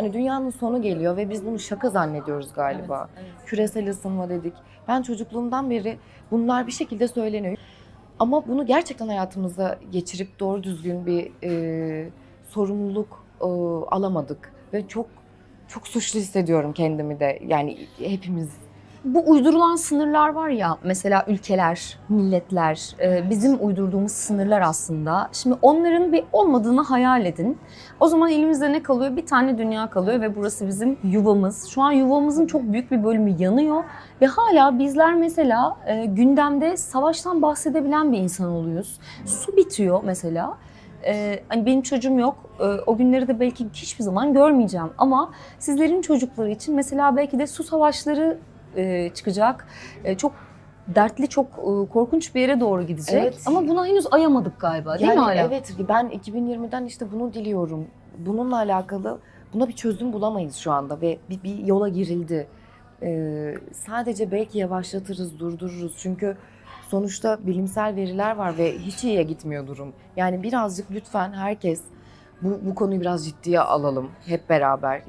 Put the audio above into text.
Yani dünyanın sonu geliyor ve biz bunu şaka zannediyoruz galiba. Küresel ısınma dedik. Ben çocukluğumdan beri bunlar bir şekilde söyleniyor. Ama bunu gerçekten hayatımıza geçirip doğru düzgün bir e, sorumluluk e, alamadık. Ve çok çok suçlu hissediyorum kendimi de. Yani hepimiz Bu uydurulan sınırlar var ya mesela ülkeler, milletler, e, bizim uydurduğumuz sınırlar aslında. Şimdi onların bir olmadığını hayal edin. O zaman elimizde ne kalıyor? Bir tane dünya kalıyor ve burası bizim yuvamız. Şu an yuvamızın çok büyük bir bölümü yanıyor ve hala bizler mesela e, gündemde savaştan bahsedebilen bir insan oluyoruz. Su bitiyor mesela. E, hani benim çocuğum yok. E, o günleri de belki hiçbir zaman görmeyeceğim ama sizlerin çocukları için mesela belki de su savaşları e, çıkacak. E, çok dertli, çok e, korkunç bir yere doğru gidecek. Evet. Ama buna henüz ayamadık galiba değil mi yani hala? evet ben 2020'den işte bunu diliyorum. Bununla alakalı buna bir çözüm bulamayız şu anda ve bir, bir yola girildi. Ee, sadece belki yavaşlatırız, durdururuz. Çünkü sonuçta bilimsel veriler var ve hiç iyiye gitmiyor durum. Yani birazcık lütfen herkes bu, bu konuyu biraz ciddiye alalım hep beraber.